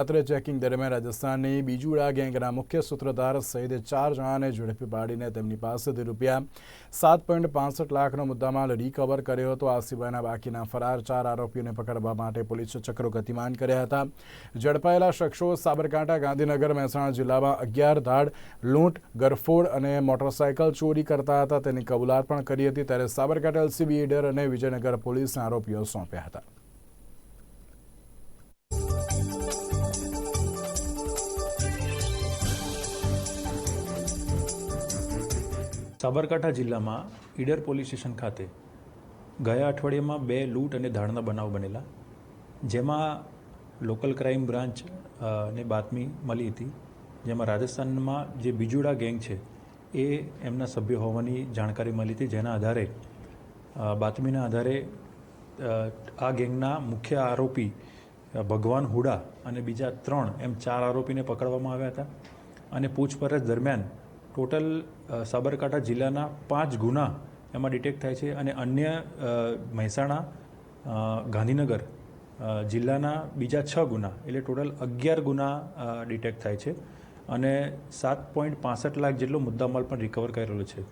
રાત્રે ચેકિંગ દરમિયાન રાજસ્થાનની બીજુડા ગેંગના મુખ્ય સૂત્રધાર સહિત ચાર જણાને ઝડપી પાડીને તેમની પાસેથી રૂપિયા સાત પોઈન્ટ પાસઠ લાખનો મુદ્દામાલ રિકવર કર્યો હતો. આ સિવાયના બાકીના ફરાર ચાર આરોપીઓને પકડવા માટે પોલીસે ચક્રો ગતિમાન કર્યા હતા. ઝડપાયેલા શખ્સો સાબરકાંઠા, ગાંધીનગર, મહેસાણા જિલ્લામાં અગિયાર ધાડ, લૂંટ, ગરફોડ અને મોટરસાયકલ ચોરી કરતા હતા. તેની કબૂલાત પણ કરી હતી. ત્યારે સાબરકાંઠા એલસીબી ઈડર અને વિજયનગર પોલીસને આરોપીઓ સોંપ્યા હતા. સાબરકાંઠા જિલ્લામાં ઈડર પોલીસ સ્ટેશન ખાતે ગયા અઠવાડિયામાં બે લૂંટ અને ધાડના બનાવ બનેલા, જેમાં લોકલ ક્રાઇમ બ્રાન્ચ ને બાતમી મળી હતી. જેમાં રાજસ્થાનમાં જે બીજુડા ગેંગ છે, એ એમના સભ્ય હોવાની જાણકારી મળી હતી. જેના આધારે બાતમીના આધારે આ ગેંગના મુખ્ય આરોપી ભગવાન હુડા અને બીજા ત્રણ એમ ચાર આરોપીને પકડવામાં આવ્યા હતા. અને પૂછપરછ દરમિયાન ટોટલ સાબરકાંઠા જિલ્લાના પાંચ ગુના એમાં ડિટેક્ટ થાય છે અને અન્ય મહેસાણા ગાંધીનગર જિલ્લાના બીજા છ ગુના, એટલે ટોટલ અગિયાર ગુના ડિટેક્ટ થાય છે અને સાત પોઈન્ટ પાસઠ લાખ જેટલો મુદ્દામાલ પણ રિકવર કરેલો છે.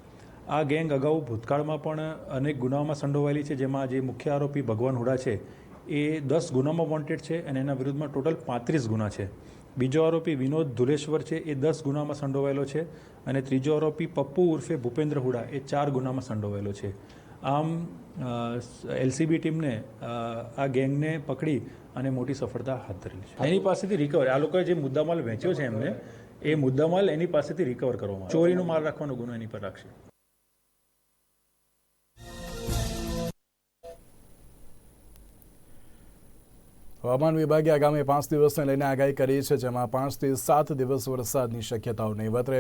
આ ગેંગ અગાઉ ભૂતકાળમાં પણ અનેક ગુનાઓમાં સંડોવાયેલી છે, જેમાં જે મુખ્ય આરોપી ભગવાન હુડા છે એ દસ ગુનામાં વોન્ટેડ છે અને એના વિરુદ્ધમાં ટોટલ પાંત્રીસ ગુના છે. બીજો આરોપી વિનોદ ધુલેશ્વર છે, એ દસ ગુનામાં સંડોવાયેલો છે અને ત્રીજો આરોપી પપ્પુ ઉર્ફે ભૂપેન્દ્ર હુડા, એ ચાર ગુનામાં સંડોવાયેલો છે. આમ એલસીબી ટીમને આ ગેંગને પકડી અને મોટી સફળતા હાથ ધરેલી છે. એની પાસેથી રિકવર આ લોકોએ જે મુદ્દામાલ વેચ્યો છે એમને, એ મુદ્દામાલ એની પાસેથી રિકવર કરવામાં ચોરીનો માલ રાખવાનો ગુનો એની પર રાખશે. હવામાન વિભાગે આગામી પાંચ દિવસને લઈને આગાહી કરી છે, જેમાં પાંચથી સાત દિવસ વરસાદની શક્યતાઓ નહીવત